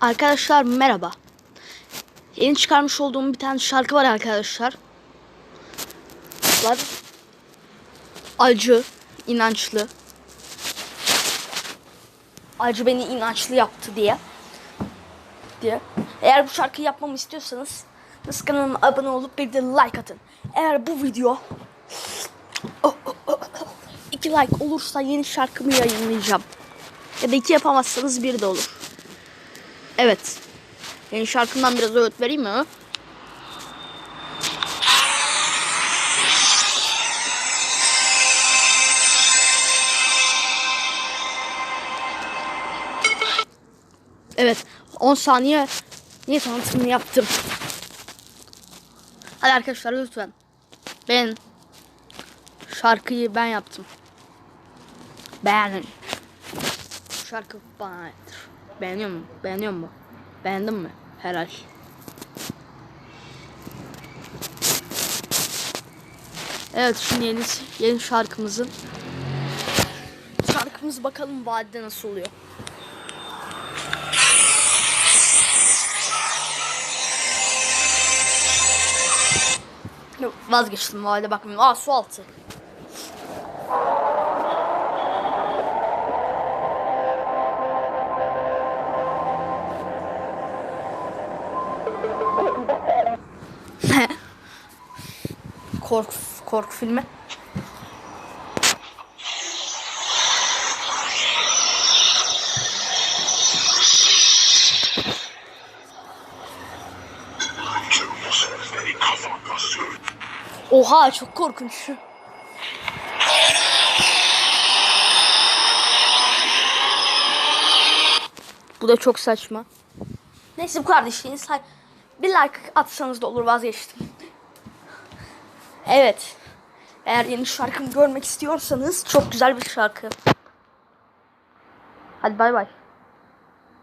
Arkadaşlar merhaba. Yeni çıkarmış olduğum bir tane şarkı var arkadaşlar. Var. Acı, inançlı. Acı beni inançlı yaptı diye. Diye. Eğer bu şarkıyı yapmamı istiyorsanız nasıl kanalıma abone olup bir de like atın. Eğer bu video iki like olursa yeni şarkımı yayınlayacağım. Ya da iki yapamazsanız bir de olur. Evet. Yeni şarkımdan biraz öğüt vereyim mi? Evet. 10 saniye niye tanıtımını yaptım. Hadi arkadaşlar lütfen. Ben şarkıyı ben yaptım. Beğenin. Şarkı bana aittir. Beğeniyor musun? Beğeniyor musun? Beğendin mi? Helal. Evet şimdi yeni, yeni şarkımızın şarkımız bakalım vadide nasıl oluyor. Yok, Vazgeçtim vadide bakmıyorum. Aa su altı. Korku korku filmi. Oha çok korkunç. Bu da çok saçma. Neyse bu. Hay- Bir like atsanız da olur vazgeçtim. Evet. Eğer yeni şarkımı görmek istiyorsanız çok güzel bir şarkı. Hadi bay bay.